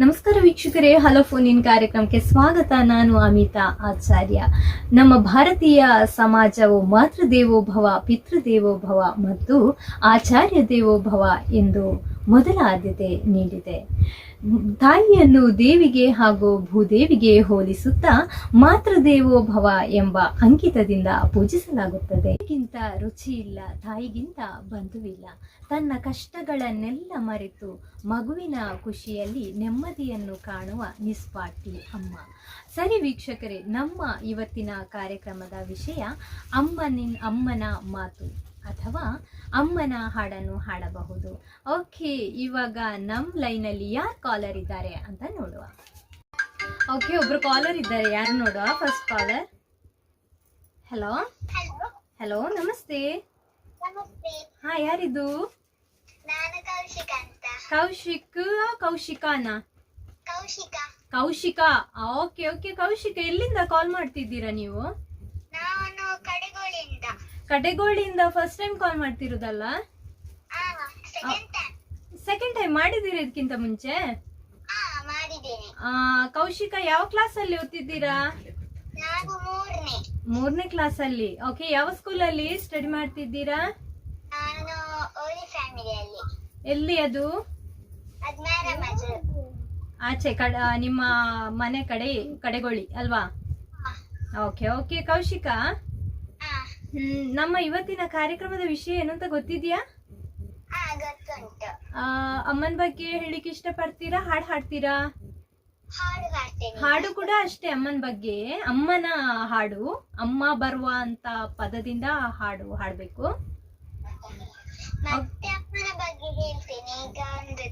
ನಮಸ್ಕಾರ ವೀಕ್ಷಕರೇ, hello phone ಕಾರ್ಯಕ್ರಮಕ್ಕೆ ಸ್ವಾಗತ. ನಾನು ಅಮಿತಾ ಆಚಾರ್ಯ. ನಮ್ಮ ಭಾರತೀಯ ಸಮಾಜವು ಮಾತೃದೇವೋಭವ, ಪಿತೃದೇವೋಭವ ಮತ್ತು ಆಚಾರ್ಯ ದೇವೋಭವ ಎಂದು ಮೊದಲ ಆದ್ಯತೆ ನೀಡಿದೆ. ತಾಯಿಯನ್ನು ದೇವಿಗೆ ಹಾಗೂ ಭೂದೇವಿಗೆ ಹೋಲಿಸುತ್ತಾ ಮಾತೃದೇವೋಭವ ಎಂಬ ಅಂಕಿತದಿಂದ ಪೂಜಿಸಲಾಗುತ್ತದೆ. ಗಿಂತ ರುಚಿ ಇಲ್ಲ, ತಾಯಿಗಿಂತ ಬಂಧುವಿಲ್ಲ. ತನ್ನ ಕಷ್ಟಗಳನ್ನೆಲ್ಲ ಮರೆತು ಮಗುವಿನ ಖುಷಿಯಲ್ಲಿ ನೆಮ್ಮದಿಯನ್ನು ಕಾಣುವ ನಿಸ್ಪಾಟಿ ಅಮ್ಮ. ಸರಿ ವೀಕ್ಷಕರೇ, ನಮ್ಮ ಇವತ್ತಿನ ಕಾರ್ಯಕ್ರಮದ ವಿಷಯ ಅಮ್ಮನಿನ್ ಅಮ್ಮನ ಮಾತು. ಅಥವಾ ಅಮ್ಮನ ಹಾಡನ್ನು ಹಾಡಬಹುದು. ಓಕೆ ಇವಾಗ ನಮ್ಮ ಲೈನಲ್ಲಿ ಯಾರು ಕಾಲರ್ ಇದ್ದಾರೆ ಅಂತ ನೋಡುವ. ಓಕೆ ಒಬ್ರು ಕಾಲರ್ ಇದ್ದಾರೆ. ಯಾರು ನೋಡುವ? ಫಸ್ಟ್ ಕಾಲರ್ ಹಲೋ ಹಲೋ ನಮಸ್ತೆ. ಹಾ ಯಾರಿದು? ಕೌಶಿಕ ಕೌಶಿಕಾನ? ಕೌಶಿಕಾ. ಕೌಶಿಕ. Okay okay. ಕೌಶಿಕ ಎಲ್ಲಿಂದ ಕಾಲ್ ಮಾಡ್ತಿದ್ದೀರಾ ನೀವು? ಕಡೆಗೋಳಿಂದ ಫಸ್ಟ್ ಟೈಮ್ ಕಾಲ್ ಮಾಡ್ತಿರೋದಲ್ಲ? ಸೆಕೆಂಡ್ ಟೈಮ್ ಮಾಡಿದ್ದೀರಾ ಇದಕ್ಕಿಂತ ಮುಂಚೆ? ಕೌಶಿಕ ಯಾವ ಕ್ಲಾಸ್ ಅಲ್ಲಿ ಓದ್ತಿದ್ದೀರಾ? ಮೂರನೇ. ಕ್ಲಾಸ್ ಅಲ್ಲಿ. ಓಕೆ ಯಾವ ಸ್ಕೂಲ್ ಅಲ್ಲಿ ಸ್ಟಡಿ ಮಾಡ್ತಿದ್ದೀರಾ? ಎಲ್ಲಿ ಅದು? ಆಚೆ ಕಡ ನಿಮ್ಮ ಮನೆ ಕಡೆ ಕಡೆಗೋಳಿ ಅಲ್ವಾ? Okay okay Kaushika. ನಮ್ಮ ಇವತ್ತಿನ ಕಾರ್ಯಕ್ರಮದ ವಿಷಯ ಏನು ಅಂತ ಗೊತ್ತಿದ್ಯಾ? ಅಮ್ಮನ ಬಗ್ಗೆ ಹೇಳಿಕ್ಕೆ ಇಷ್ಟಪಡ್ತೀರಾ? ಹಾಡು ಹಾಡ್ತೀರಾ? ಹಾಡು ಕೂಡ ಅಷ್ಟೇ ಅಮ್ಮನ ಬಗ್ಗೆ. ಅಮ್ಮನ ಹಾಡು ಅಮ್ಮ ಬರುವ ಅಂತ ಪದದಿಂದ ಹಾಡು ಹಾಡ್ಬೇಕು.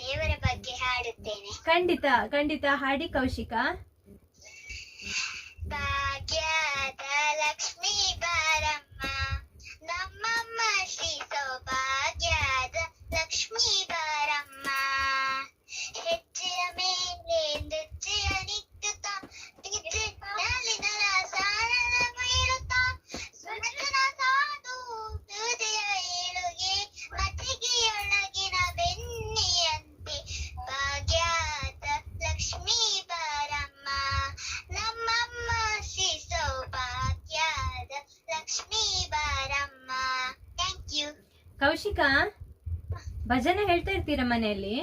ದೇವರ ಬಗ್ಗೆ ಹಾಡುತ್ತೇನೆ. ಖಂಡಿತ ಖಂಡಿತ. ಹಾಡಿ ಕೌಶಿಕ. ಭಾಗ್ಯದ ಲಕ್ಷ್ಮೀ ಬಾರಮ್ಮ ನಮ್ಮಮ್ಮ ಶ್ರೀ ಸೌಭಾಗ್ಯದ ಲಕ್ಷ್ಮೀ ಬಾರಮ್ಮ ಕೌಶಿಕ ಭಜನೆ ಹೇಳ್ತಾ ಇರ್ತೀರಾ ಮನೆಯಲ್ಲಿ?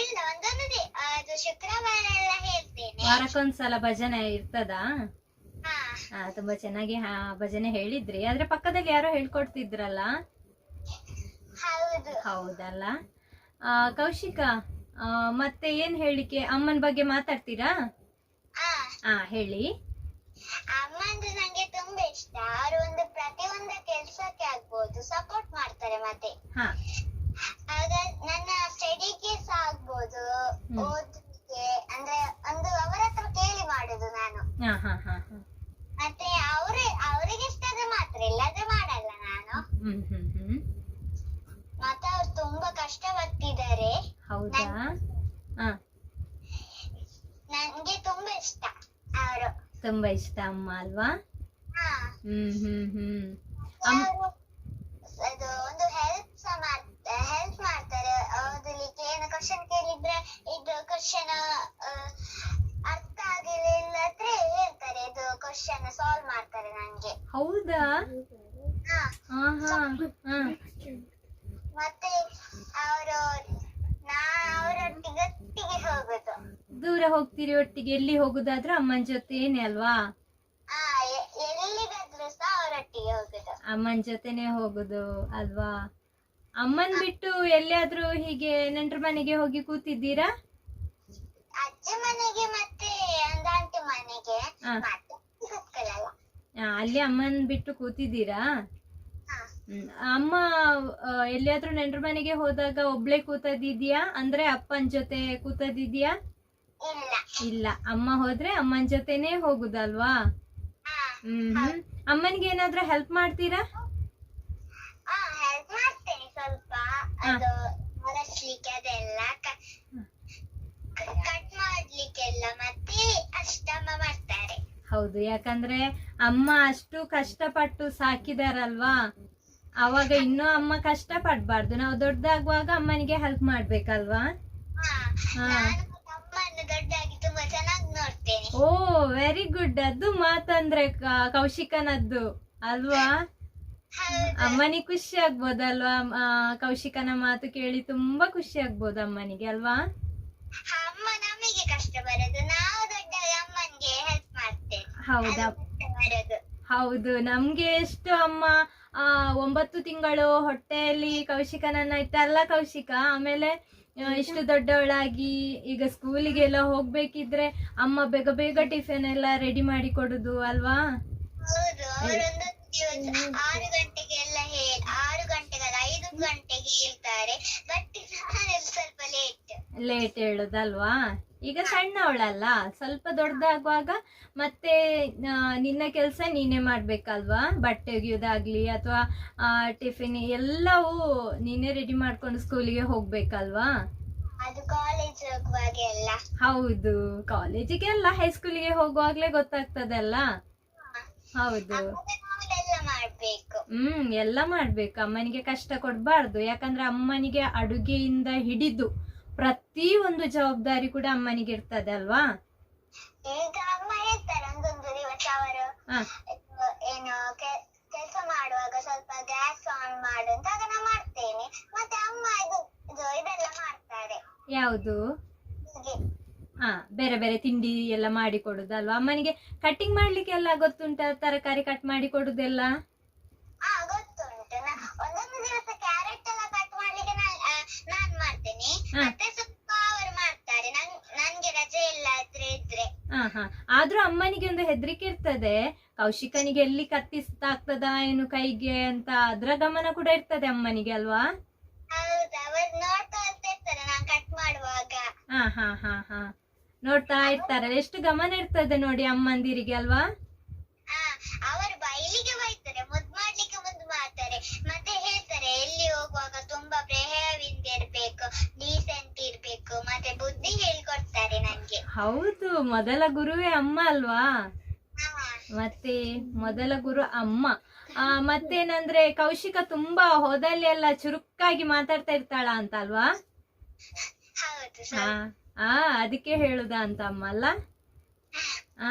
ಇಲ್ಲ ಒಂದೊಂದೇ ಅದು ಶುಕ್ರವಾರ ಎಲ್ಲ ಹೇಳ್ತೇನೆ. ವಾರಕ್ಕೊಂದ್ಸಲ ಭಜನೆ ಇರ್ತದಾ? ಹಾ. ಆ, ತುಂಬಾ ಚೆನ್ನಾಗಿ ಹಾ- ಭಜನೆ ಹೇಳಿದ್ರಿ. ಆದ್ರೆ ಪಕ್ಕದಲ್ಲಿ ಯಾರೋ ಹೇಳ್ಕೊಡ್ತಿದ್ರಲ್ಲ? ಹೌದು. ಹೌದಲ್ಲ? ಆ, ಕೌಶಿಕ ಆ, ಮತ್ತೆ ಏನ್ ಹೇಳಿಕೆ? ಅಮ್ಮನ ಬಗ್ಗೆ ಮಾತಾಡ್ತೀರಾ? ಹಾ ಹೇಳಿ. ಅಮ್ಮ ಅವರು ಒಂದು ಪ್ರತಿಯೊಂದು ಕೆಲ್ಸಕ್ಕೆ ಆಗ್ಬೋದು ಸಪೋರ್ಟ್ ಮಾಡ್ತಾರೆ ಮತ್ತೆ. ಆಗ ನನ್ನ ಸ್ಟಡಿಗೆ ಸಹ ಆಗ್ಬೋದು. ಓದ್ಲಿಕ್ಕೆ ಅಂದ್ರೆ ಒಂದು ಅವರ ಹತ್ರ ಕೇಳಿ ಮಾಡುದು ನಾನು. ಮತ್ತೆ ಅವ್ರೆ ಅವರಿಗೆ ಇಷ್ಟ ಆದ್ರೆ ಮಾತ್ರ ಇಲ್ಲಾದ್ರೆ ಮಾಡಲ್ಲ ನಾನು. ಮತ್ತೆ ಅವ್ರು ತುಂಬಾ ಕಷ್ಟ ಪಡ್ತಿದ್ದಾರೆ ಹೌದಾ ನನ್ಗೆ ತುಂಬಾ ಇಷ್ಟ ಅವರು. ತುಂಬಾ ಇಷ್ಟ ಅಮ್ಮ ಅಲ್ವಾ? ಹ್ಮ್ ಹ್ಮ್ ಹ್ಮ್. ಅಮ್- ಒಂದು ಹೆಲ್ಪ್ ಸಹ ಹೆಲ್ಪ್ ಮಾಡ್ತಾರೆ. ಓದಲಿಕ್ಕೆ ಏನು ಕ್ವಶನ್ ಕೇಳಿದ್ರೆ ಇದು ಕ್ವಶನ್ ಅರ್ಥ ಆಗಿಲ್ಲ ಇದ್ರೆ ಹೇಳ್ತಾರೆ. ಇದು ಕ್ವಶನ್ ಸಾಲ್ವ್ ಮಾಡ್ತಾರೆ ನಂಗೆ. ಹೌದಾ? ಹಾ. ಹಾ ಮತ್ತೆ ಅವರು ನಾ ಅವರೊಟ್ಟಿಗೆ ಒಟ್ಟಿಗೆ ಹೋಗುದು. ದೂರ ಹೋಗ್ತೀರಿ ಒಟ್ಟಿಗೆ? ಎಲ್ಲಿ ಹೋಗುದಾದ್ರೆ ಅಮ್ಮನ ಜೊತೆನೆ ಅಲ್ವಾ? ಅಮ್ಮನ ಜೊತೆನೆ ಹೋಗುದು ಅಲ್ವಾ? ಅಮ್ಮನ್ ಬಿಟ್ಟು ಎಲ್ಲಿಯಾದ್ರೂ ಹೀಗೆ ನೆಂಟ್ರ ಮನೆಗೆ ಹೋಗಿ ಕೂತಿದ್ದೀರಾ? ಅಜ್ಜಿ ಮನೆಗೆ ಮತ್ತೆ ಆಂಟಿ ಮನೆಗೆ ಅಲ್ಲಿ ಅಮ್ಮನ್ ಬಿಟ್ಟು ಕೂತಿದ್ದೀರಾ. ಅಮ್ಮ ಎಲ್ಲಿಯಾದ್ರೂ ನೆಂಟ್ರ ಮನೆಗೆ ಹೋದಾಗ ಒಬ್ಳೆ ಕೂತದಿದ್ಯಾ ಅಂದ್ರೆ ಅಪ್ಪನ್ ಜೊತೆ ಕೂತದಿದ್ಯಾ ಇಲ್ಲ. ಅಮ್ಮ ಹೋದ್ರೆ ಅಮ್ಮನ್ ಜೊತೆನೆ ಹೋಗುದಲ್ವಾ? ಹ್ಮ್. ಅಮ್ಮನಿಗೆ ಏನಾದ್ರೂ ಹೆಲ್ಪ್ ಮಾಡ್ತೀರಾ? ಹೆಲ್ಪ್ ಮಾಡ್ತೇನೆ ಸ್ವಲ್ಪ. ಅದು ಮರಸ್ಲಿಕ್ಕೆ ಅದೆಲ್ಲ ಕಟ್ ಮಾಡ್ಲಿಕ್ಕೆಲ್ಲ ಮತ್ತೆ ಅಷ್ಟಮ್ಮ ಮಾಡ್ತಾರೆ. ಹೌದು ಯಾಕಂದ್ರೆ ಅಮ್ಮ ಅಷ್ಟು ಕಷ್ಟಪಟ್ಟು ಸಾಕಿದಾರಲ್ವಾ? ಅವಾಗ ಇನ್ನೂ ಅಮ್ಮ ಕಷ್ಟ ಪಡ್ಬಾರ್ದು ನಾವು ದೊಡ್ಡದಾಗುವಾಗ ಅಮ್ಮನಿಗೆ ಹೆಲ್ಪ್ ಮಾಡ್ಬೇಕಲ್ವಾ? ಹಾ. ಓ ವೆರಿ ಗುಡ್ ಅದು ಮಾತಂದ್ರೆ ಕೌಶಿಕನದ್ದು ಅಲ್ವಾ? ಅಮ್ಮನಿ ಅಮ್ಮನಿಗೆ ಖುಷಿ ಆಗ್ಬೋದಲ್ವಾ? ಅಲ್ವಾ ಕೌಶಿಕನ ಮಾತು ಕೇಳಿ ತುಂಬಾ ಖುಷಿ ಆಗ್ಬೋದು ಅಮ್ಮನಿಗೆ ಅಲ್ವಾ? ಅಮ್ಮ ನಮಗೆ ಕಷ್ಟ ಬರೋದು. ನಾವು ದೊಡ್ಡ ಅಮ್ಮನ್ಗೆ ಹೆಲ್ಪ್ ಮಾಡ್ತೇವೆ. ಹೌದಾ? ಹೌದು. ನಮ್ಗೆ ಎಷ್ಟು ಅಮ್ಮ ಆ ಒಂಬತ್ತು ತಿಂಗಳು ಹೊಟ್ಟೆಯಲ್ಲಿ ಕೌಶಿಕನನ್ನ ಇಟ್ಟಲ್ಲ ಕೌಶಿಕ. ಆಮೇಲೆ ಇಷ್ಟು ದೊಡ್ಡವಳಾಗಿ ಈಗ ಸ್ಕೂಲಿಗೆಲ್ಲ ಹೋಗ್ಬೇಕಿದ್ರೆ ಅಮ್ಮ ಬೇಗ ಬೇಗ ಟಿಫಿನ್ ಎಲ್ಲ ರೆಡಿ ಮಾಡಿ ಕೊಡುದು ಅಲ್ವಾ? ಆರು ಗಂಟೆಗೆ ಎಲ್ಲ ಹೇಳಿ ಆರು ಗಂಟೆಗೆ ಹೇಳ್ತಾರೆ ಬಟ್ ನಾನು ಸ್ವಲ್ಪ ಲೇಟ್ ಲೇಟ್ ಹೇಳುದಲ್ವಾ? ಈಗ ಸಣ್ಣವಳಲ್ಲ ಸ್ವಲ್ಪ ದೊಡ್ಡದಾಗುವಾಗ ಮತ್ತೆ ನಿನ್ನ ಕೆಲಸ ನೀನೇ ಮಾಡ್ಬೇಕಲ್ವಾ? ಬಟ್ಟೆ ಒಗೆಯೋದಾಗ್ಲಿ ಅಥವಾ ಟಿಫಿನ್ ಎಲ್ಲವೂ ನೀನೇ ರೆಡಿ ಮಾಡ್ಕೊಂಡು ಸ್ಕೂಲಿಗೆ ಹೋಗ್ಬೇಕಲ್ವಾ? ಅದು ಕಾಲೇಜ್ ಹೋಗುವಾಗ ಎಲ್ಲ ಹೌದು ಕಾಲೇಜಿಗೆ ಅಲ್ಲ ಹೈಸ್ಕೂಲಿಗೆ ಹೋಗುವಾಗ್ಲೇ ಗೊತ್ತಾಗ್ತದಲ್ಲ? ಹೌದು. ಮಾಡ್ಬೇಕು. ಹ್ಮ್ ಎಲ್ಲ ಮಾಡ್ಬೇಕು. ಅಮ್ಮನಿಗೆ ಕಷ್ಟ ಕೊಡ್ಬಾರ್ದು. ಯಾಕಂದ್ರೆ ಅಮ್ಮನಿಗೆ ಅಡುಗೆಯಿಂದ ಹಿಡಿದು ಪ್ರತಿ ಒಂದು ಜವಾಬ್ದಾರಿ ಕೂಡ ಅಮ್ಮನಿಗೆ ಇರ್ತದೆ ಅಲ್ವಾ? ಈಗ ಅಮ್ಮ ಹೇಳ್ತಾರೆ ಒಂದೊಂದು ದಿವಸ ಅವರು ಹ ಏನು ಕೆಲಸ ಮಾಡುವಾಗ ಸ್ವಲ್ಪ ಗ್ಯಾಸ್ ಆನ್ ಮಾಡು ಅಂತ ಆಗ ನಾ ಮಾಡ್ತೇನೆ. ಮತ್ತೆ ಅಮ್ಮ ಇದು ಇದು ಇದೆಲ್ಲ ಮಾಡ್ತಾರೆ. ಯಾವುದು? ಹೀಗೆ. ಹಾ ಬೇರೆ ಬೇರೆ ತಿಂಡಿ ಎಲ್ಲ ಮಾಡಿ ಕೊಡುದಲ್ವಾ ಅಮ್ಮನಿಗೆ ಕಟಿಂಗ್ ಮಾಡ್ಲಿಕ್ಕೆ ಎಲ್ಲ ಗೊತ್ತುಂಟ? ತರಕಾರಿ ಕಟ್ ಮಾಡಿ ಕೊಡುದೆಲ್ಲ? ಮಾಡ್ತೇನೆ ಮತ್ತೆ ಸ್ವಲ್ಪ ಅವರು ಮಾಡ್ತಾರೆ. ನನ್ ನನ್ಗೆ ರಜೆ ಇಲ್ಲ ಇದ್ರೆ ಇದ್ರೆ. ಹಾ ಹಾ ಆದ್ರೂ ಅಮ್ಮನಿಗೆ ಒಂದು ಹೆದರಿಕೆ ಇರ್ತದೆ. ಕೌಶಿಕನಿಗೆ ಎಲ್ಲಿ ಕತ್ತಿಸ್ತಾಗ್ತದ ಏನು ಕೈಗೆ ಅಂತ ಅದ್ರ ಗಮನ ಕೂಡ ಇರ್ತದೆ ಅಮ್ಮನಿಗೆ ಅಲ್ವಾ? ಹೌದು? ಅವರು ನೋಡ್ತಾ ಇರ್ತಾರೆ. ನಾನ್ ಕಟ್ ಮಾಡುವಾಗ. ಹಾ ಹಾ ಹಾ ಹಾ ನೋಡ್ತಾ ಇರ್ತಾರೆ. ಎಷ್ಟು ಗಮನ ಇರ್ತದೆ ನೋಡಿ ಅಮ್ಮಂದಿರಿಗೆ ಅಲ್ವಾ? ಹೌದು ಮೊದಲ ಗುರುವೇ ಅಮ್ಮ ಅಲ್ವಾ? ಮತ್ತೆ ಮೊದಲ ಗುರು ಅಮ್ಮ. ಆ ಮತ್ತೇನಂದ್ರೆ ಕೌಶಿಕ ತುಂಬಾ ಹೋದಲ್ಲಿ ಎಲ್ಲ ಚುರುಕಾಗಿ ಮಾತಾಡ್ತಾ ಇರ್ತಾಳ ಅಂತ ಅಲ್ವಾ? ಆ ಅದಕ್ಕೆ ಹೇಳುದ ಅಂತ ಅಮ್ಮ ಅಲ್ಲ? ಆ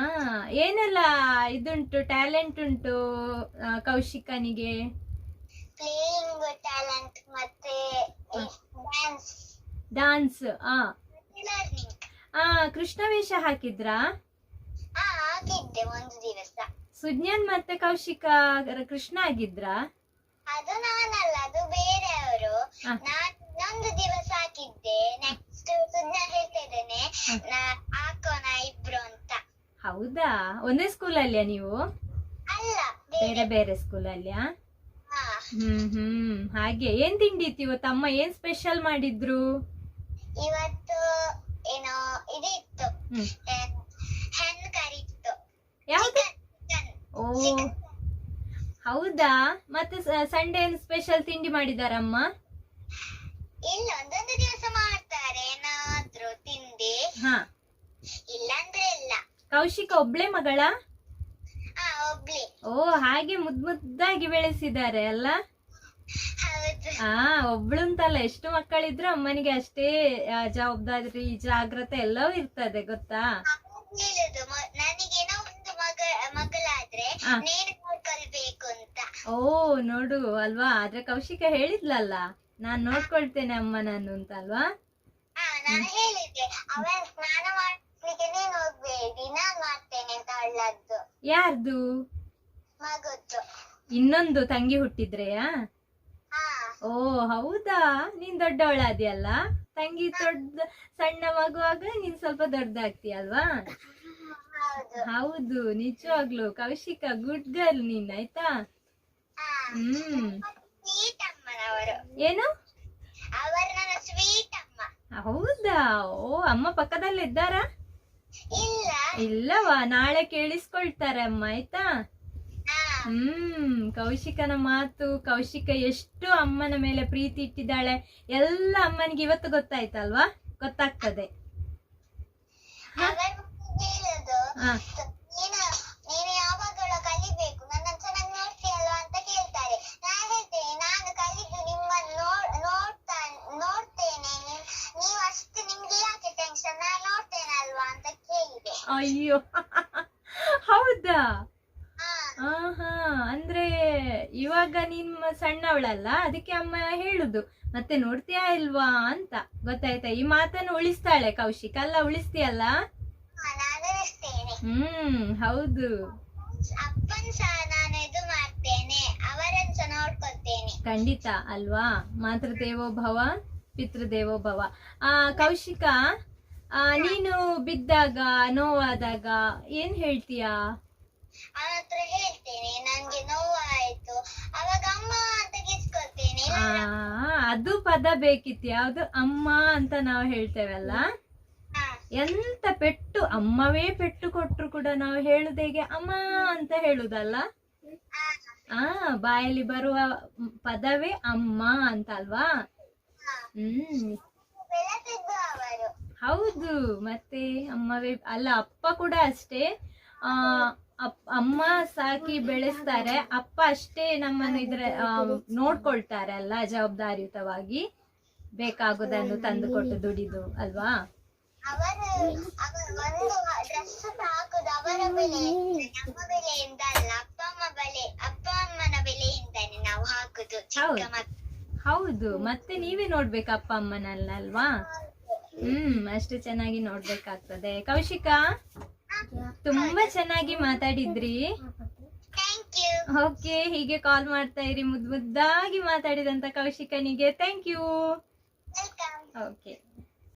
ಏನೆಲ್ಲ ಇದುಂಟು ಟ್ಯಾಲೆಂಟ್ ಉಂಟು ಕೌಶಿಕನಿಗೆ? ಟ್ಯಾಲೆಂಟ್ ಮತ್ತೆ ಡ್ಯಾನ್ಸ್ ಡಾನ್ಸ್ ಆ. ಆ ಕೃಷ್ಣ ವೇಷ ಹಾಕಿದ್ರಾ? ಹಾಕಿದ್ದೆ ಒಂದು ದಿವಸ. ಸುಜ್ಞಾನ್ ಮತ್ತೆ ಕೌಶಿಕ ಕೃಷ್ಣ ಆಗಿದ್ರಾ? ಅದು ನಾನಲ್ಲ ಅದು ಬೇರೆಯವರು. ನಾನೊಂದು ದಿವಸ ಹಾಕಿದ್ದೆ. ನೆಕ್ಸ್ಟ್ ಸುಜ್ಞ ಹೇಳ್ತಾ ಇದ್ದೇನೆ ಹಾಕೋಣ ಇಬ್ರು ಅಂತ. ಹೌದಾ? ಒಂದೇ ಸ್ಕೂಲಲ್ಲಿಯಾ ನೀವು? ಅಲ್ಲ ಬೇರೆ ಬೇರೆ. ಸ್ಕೂಲ್ ಹಾ. ಹ್ಮ್ ಹ್ಮ್. ಹಾಗೆ ಏನ್ ತಿಂಡಿ ಇತ್ತು ಇವತ್ತು? ಅಮ್ಮ ಏನ್ ಸ್ಪೆಷಲ್ ಮಾಡಿದ್ರು? ಇವತ್ತು ಏನೋ ಇದು ಇತ್ತು ಹೆನ್ ಕರಿ ಇತ್ತು ಯಾವ್ದು? ಓ. ಹೌದಾ? ಮತ್ತೆ ಸಂಡೇ ಏನ್ ಸ್ಪೆಷಲ್ ತಿಂಡಿ ಮಾಡಿದಾರಮ್ಮ? ಇಲ್ಲ ಒಂದೊಂದು ದಿವಸ ಮಾಡ್ತಾರೆ. ಏನಾದ್ರೂ ತಿಂಡಿ. ಹಾ. ಇಲ್ಲಾಂದ್ರೆ ಇಲ್ಲ. ಕೌಶಿಕ ಒಬ್ಳೆ ಮಗಳ? ಹಾ ಒಬ್ಳಿ. ಓ ಹಾಗೆ ಮುದ್ ಮುದ್ದಾಗಿ ಬೆಳೆಸಿದ್ದಾರೆ ಅಲ್ಲ? ಆ ಒಬ್ಳು ಅಂತಲ್ಲ ಎಷ್ಟು ಮಕ್ಕಳಿದ್ರು ಅಮ್ಮನಿಗೆ ಅಷ್ಟೇ ಆ, ಜವಾಬ್ದಾರಿ ಜಾಗ್ರತೆ ಎಲ್ಲವೂ ಇರ್ತದೆ ಗೊತ್ತಾ? ಓ ನೋಡು ಅಲ್ವಾ? ಆದ್ರೆ ಕೌಶಿಕ ಹೇಳಿದ್ಲಲ್ಲ ನಾನ್ ನೋಡ್ಕೊಳ್ತೇನೆ ಅಮ್ಮ ನಾನು ಅಂತ ಅಲ್ವಾ ಯಾರ್ದು? ಇನ್ನೊಂದು ತಂಗಿ ಹುಟ್ಟಿದ್ರೆಯಾ? ಓ ಹೌದಾ? ನೀನ್ ದೊಡ್ಡವಳಾದ್ಯಲ್ಲ? ತಂಗಿ ದೊಡ್ಡ ಸಣ್ಣ ಮಗುವಾಗ ನೀನ್ ಸ್ವಲ್ಪ ದೊಡ್ಡದಾಗ್ತೀಯಲ್ವಾ? ಹೌದು. ಹೌದು ನಿಜವಾಗ್ಲು. ಕೌಶಿಕ ಗುಡ್ ಗರ್ಲ್ ನೀನ್ ಆಯ್ತಾ? ಹ್ಮ್. ಏನು? ಹೌದಾ? ಓ ಅಮ್ಮ ಪಕ್ಕದಲ್ಲಿ ಇದ್ದಾರಾ ಇಲ್ಲ. ಇಲ್ಲವಾ? ನಾಳೆ ಕೇಳಿಸ್ಕೊಳ್ತಾರೆ ಅಮ್ಮ ಆಯ್ತಾ? ಹ್ಮ್ ಕೌಶಿಕನ ಮಾತು ಕೌಶಿಕ ಎಷ್ಟು ಅಮ್ಮನ ಮೇಲೆ ಪ್ರೀತಿ ಇಟ್ಟಿದ್ದಾಳೆ ಎಲ್ಲ ಅಮ್ಮನಿಗೆ ಇವತ್ತು ಗೊತ್ತಾಯ್ತಲ್ವಾ? ಗೊತ್ತಾಗ್ತದೆ. ಅಯ್ಯೋ. ಹೌದಾ? ಆಹಾ ಅಂದ್ರೆ ಇವಾಗ ನಿಮ್ಮ ಸಣ್ಣವಳಲ್ಲ ಅದಕ್ಕೆ ಅಮ್ಮ ಹೇಳುದು ಮತ್ತೆ ನೋಡ್ತೀಯಾ ಇಲ್ವಾ? ಅಂತ. ಗೊತ್ತಾಯ್ತಾ? ಈ ಮಾತನ್ನು ಉಳಿಸ್ತಾಳೆ ಕೌಶಿಕ್ ಅಲ್ಲ ಉಳಿಸ್ತೀಯಲ್ಲ? ನಾನು ಹ್ಮ್ ಹೌದು. ಅಪ್ಪನ್ ಸಹ ನಾನು ಇದು ಮಾಡ್ತೇನೆ ಅವರನ್ನು ಸಹ ನೋಡ್ಕೊಳ್ತೇನೆ. ಖಂಡಿತ ಅಲ್ವಾ? ಮಾತೃದೇವೋ ಭವ ಪಿತೃದೇವೋ ಭವ. ಆ ಕೌಶಿಕ ಆ, ನೀನು ಬಿದ್ದಾಗ ನೋವಾದಾಗ ಏನ್ ಹೇಳ್ತೀಯಾ? ಅವನ ಹತ್ರ ಹೇಳ್ತೇನೆ ನನ್ಗೆ ನೋವಾಯ್ತು. ಅವಾಗ ಅಮ್ಮ ಅಂತ ಕಿಸ್ಕೊಳ್ತೇನೆ ಆ ಅದು ಪದ ಬೇಕಿತ್ತು. ಯಾವ್ದು? ಅಮ್ಮ ಅಂತ ನಾವು ಹೇಳ್ತೇವಲ್ಲ? ಹಾ. ಎಂತ ಪೆಟ್ಟು? ಅಮ್ಮವೇ ಪೆಟ್ಟು ಕೊಟ್ರು ಕೂಡ ನಾವು ಹೇಳುದು ಹೇಗೆ? ಅಮ್ಮ ಅಂತ ಹೇಳುದಲ್ಲ? ಹಾ. ಆ ಬಾಯಲ್ಲಿ ಬರುವ ಪದವೇ ಅಮ್ಮ ಅಂತ ಅಲ್ವಾ ಹ್ಮ್. ಬೆಳೆಸಿದ್ದು ಅವರು. ಹೌದು. ಮತ್ತೆ ಅಮ್ಮವೇ ಅಲ್ಲ ಅಪ್ಪ ಕೂಡ ಅಷ್ಟೇ. ಆ ಅಮ್ಮ ಸಾಕಿ ಬೆಳೆಸ್ತಾರೆ ಅಪ್ಪ ಅಷ್ಟೇ ನಮ್ಮನ್ನು ಇದ್ರೆ ನೋಡ್ಕೊಳ್ತಾರೆ ಅಲ್ಲ ಜವಾಬ್ದಾರಿಯುತವಾಗಿ. ಬೇಕಾಗುದನ್ನು ತಂದು ಕೊಟ್ಟು ದುಡಿದು ಅಲ್ವಾ. ಹೌದು. ಮತ್ತೆ ನೀವೇ ನೋಡ್ಬೇಕು ಅಪ್ಪ ಅಮ್ಮನಲ್ಲ ಅಲ್ವಾ? ಹ್ಮ್ ಅಷ್ಟು ಚೆನ್ನಾಗಿ ನೋಡ್ಬೇಕಾಗ್ತದೆ. ಕೌಶಿಕ? ತುಂಬಾ ಚೆನ್ನಾಗಿ ಮಾತಾಡಿದ್ರಿ. ಓಕೆ ಹೀಗೆ ಕಾಲ್ ಮಾಡ್ತಾ ಇರಿ ಮುದ್ದು ಮುದ್ದಾಗಿ ಮಾತಾಡಿದಂತ ಕೌಶಿಕನಿಗೆ. Thank you okay.